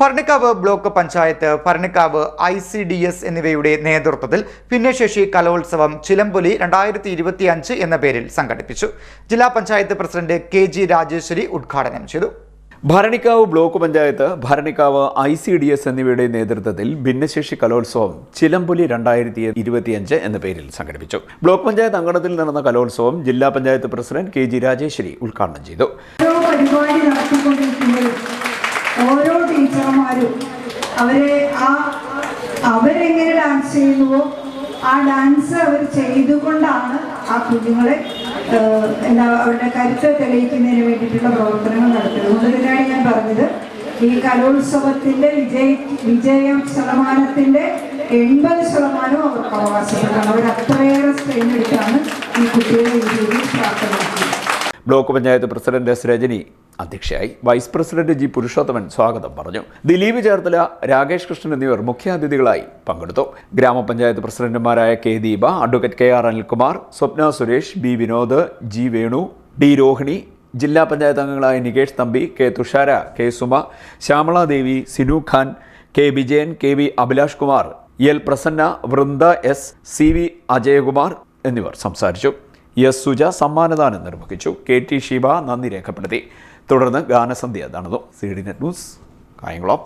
Bharanikkavu block panchayat Bharanikkavu I C D S എന്നിവയുടെ നേതൃത്വത്തിൽ ഭിന്നശേഷി കലോത്സവം ചിലമ്പൊലി രണ്ടായിരത്തി ഇരുപത്തി അഞ്ച് എന്ന പേരിൽ സംഘടിപ്പിച്ചു. ജില്ലാ panchayat president K G Rajeshwari ഉദ്ഘാടനം ചെയ്തു. Bharanikkavu block panchayat Bharanikkavu I C D S എന്നിവയുടെ നേതൃത്വത്തിൽ ഭിന്നശേഷി കലോത്സവം ചിലമ്പൊലി രണ്ടായിരത്തി ഇരുപത്തിയഞ്ച് എന്ന പേരിൽ സംഘടിപ്പിച്ചു. ബ്ലോക്ക് പഞ്ചായത്ത് അങ്കണത്തിൽ നടന്ന കലോത്സവം ജില്ലാ panchayat president K G Rajeshwari ഉദ്ഘാടനം ചെയ്തു. അവരെ ആ അവരെങ്ങനെ ഡാൻസ് ചെയ്യുന്നുവോ ആ ഡാൻസ് അവർ ചെയ്തുകൊണ്ടാണ് ആ കുഞ്ഞുങ്ങളെ എന്താ അവരുടെ കരുത്ത് തെളിയിക്കുന്നതിന് വേണ്ടിയിട്ടുള്ള പ്രവർത്തനങ്ങൾ നടത്തുന്നത്. അതുകൊണ്ട് തന്നെയാണ് ഞാൻ പറഞ്ഞത്? ഈ കലോത്സവത്തിന്റെ വിജയ വിജയ ശതമാനത്തിന്റെ എൺപത് ശതമാനവും അവർക്ക് അവകാശപ്പെട്ടാണ് അവർ അത്രയേറെ സ്ട്രെയിൻ എടുത്താണ് ഈ കുട്ടികളെ ഈ block panchayat president S Rajani അധ്യക്ഷയായി വൈസ് പ്രസിഡന്റ് ജി പുരുഷോത്തമൻ സ്വാഗതം പറഞ്ഞു. ദിലീപ് ചേർത്തല രാകേഷ് കൃഷ്ണൻ എന്നിവർ മുഖ്യാതിഥികളായി പങ്കെടുത്തു. ഗ്രാമപഞ്ചായത്ത് പ്രസിഡന്റുമാരായ K Deepa advocate K R Anilkumar Swapna Suresh B Vinod G Venu D Rohini ജില്ലാ പഞ്ചായത്ത് അംഗങ്ങളായ Nikesh Thampi K Thushara K Suma Shyamala Devi Sinu Khan K Vijayan K V Abhilash Kumar L Prasanna Vrinda S C V Ajayakumar എന്നിവർ സംസാരിച്ചു. S Suja സമ്മാനദാനം നിർവഹിച്ചു. K T Sheeba നന്ദി രേഖപ്പെടുത്തി. തുടർന്ന് ഗാനസന്ധ്യ നടന്നു C D net news Kayamkulam.